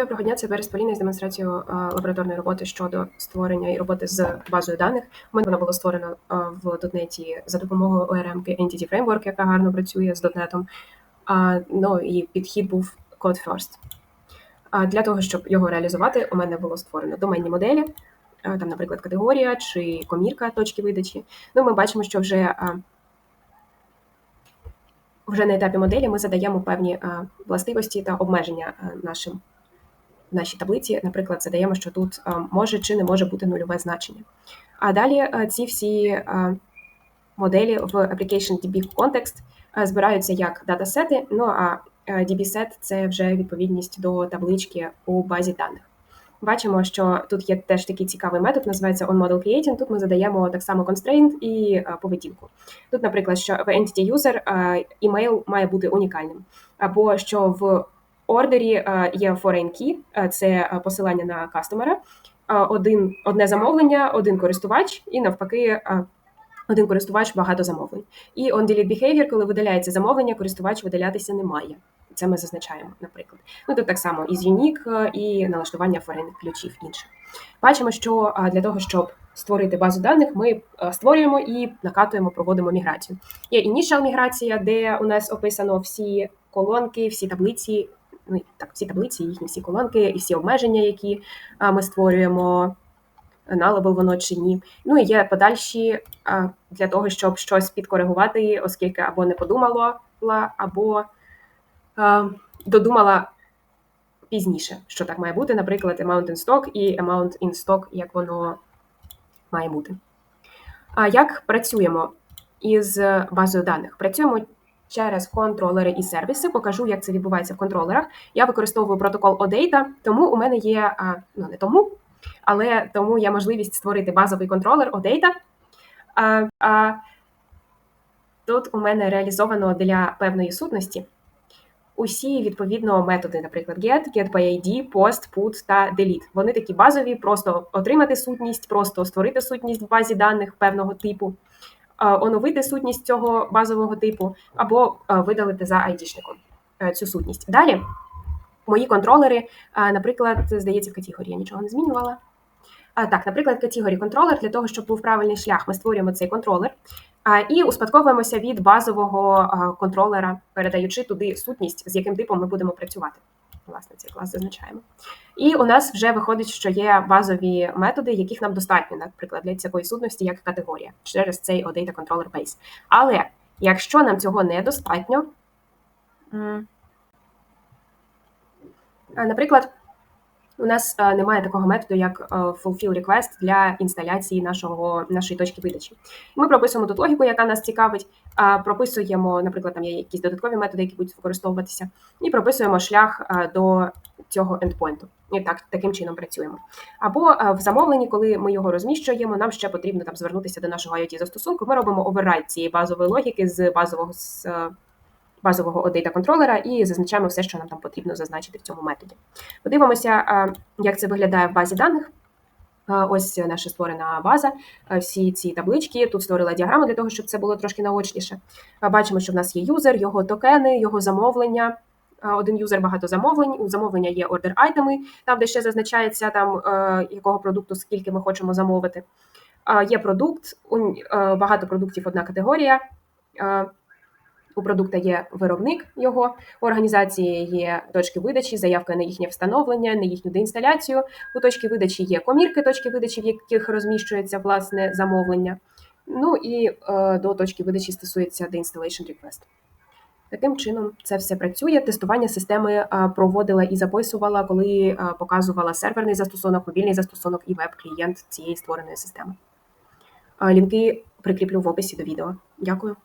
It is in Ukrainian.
Доброго це Поліна з демонстрацією е, лабораторної роботи щодо створення і роботи з базою даних. У мене вона була створена е, в .NET за допомогою ORM Entity Framework, яка гарно працює з. А, Ну і підхід був Code First. Для того, щоб його реалізувати, у мене було створено доменні моделі, е, там, наприклад, категорія чи комірка точки видачі. Ну, ми бачимо, що вже вже на етапі моделі ми задаємо певні властивості та обмеження нашим в нашій таблиці, наприклад, задаємо, що тут е, може чи не може бути нульове значення. А далі е, ці всі е, моделі в Application DB Context збираються як датасети, ну а DB-set – це вже відповідність до таблички у базі даних. Бачимо, що тут є теж такий цікавий метод, називається onModelCreating. Тут ми задаємо так само constraint і поведінку. Тут, наприклад, що в entity user email має бути унікальним, або що в ордері е, є foreign key, е, це е, посилання на кастомера, один, одне замовлення, один користувач, і навпаки, один користувач багато замовлень. І on delete behavior, коли видаляється замовлення, користувач видалятися не має. Це ми зазначаємо, наприклад. Ну тут так само із unique е, і налаштування форейних ключів інше. Бачимо, що для того, щоб створити базу даних, ми створюємо і накатуємо, проводимо міграцію. Є initial міграція, де у нас описано всі колонки, всі таблиці, ну так, всі таблиці, їхні всі колонки і всі обмеження, які ми створюємо, налабл воно чи ні. Ну і є подальші для того, щоб щось підкоригувати, оскільки або не подумала, або додумала пізніше, що так має бути, наприклад, amount in stock і amount in stock, як воно має бути. А як працюємо із базою даних? Працюємо через контролери і сервіси. Покажу, як це відбувається в контролерах. Я використовую протокол OData, тому у мене є ну не тому, але тому є можливість створити базовий контролер OData. А, Тут у мене реалізовано для певної сутності усі відповідно методи, наприклад, get, get by post, put та delete. Вони такі базові, просто отримати сутність, просто створити сутність в базі даних певного типу, оновити сутність цього базового типу, або видалити за ID-шником е, цю сутність. Далі мої контролери, наприклад, здається, в категорії я нічого не змінювала. Так, наприклад, категорії контролер для того, щоб був правильний шлях, ми створюємо цей контролер і успадковуємося від базового контролера, передаючи туди сутність, з яким типом ми будемо працювати. Власне, цей клас зазначаємо. І у нас вже виходить, що є базові методи, яких нам достатньо, наприклад, для такої сутності, як категорія, через цей OData Controller Base. Але якщо нам цього недостатньо, наприклад, у нас е, немає такого методу, як е, fulfill request для інсталяції нашого нашої точки видачі. Ми прописуємо тут логіку, яка нас цікавить. Прописуємо, наприклад, там є якісь додаткові методи, які будуть використовуватися, і прописуємо шлях е, до цього ендпойнту. І так таким чином працюємо. Або в замовленні, коли ми його розміщуємо, нам ще потрібно там звернутися до нашого IoT застосунку. Ми робимо оверрайт цієї базової логіки з базового з базового OData контролера і зазначаємо все, що нам там потрібно зазначити в цьому методі. Подивимося, як це виглядає в базі даних. Ось наша створена база, всі ці таблички. Тут створила діаграму для того, щоб це було трошки наочніше. Бачимо, що в нас є юзер, його токени, його замовлення. Один юзер багато замовлень. У замовлення є ордер айтеми, там де ще зазначається там якого продукту, скільки ми хочемо замовити. Є продукт, багато продуктів, одна категорія. У продукта є виробник його у організації є точки видачі, заявка на їхнє встановлення, на їхню деінсталяцію. У точки видачі є комірки, точки видачі, в яких розміщується власне замовлення. Ну і е, до точки видачі стосується Request. Таким чином, це все працює. Тестування системи е, проводила і записувала, коли е, показувала серверний застосунок, мобільний застосунок і веб-клієнт цієї створеної системи. Е, лінки прикріплю в описі до відео. Дякую.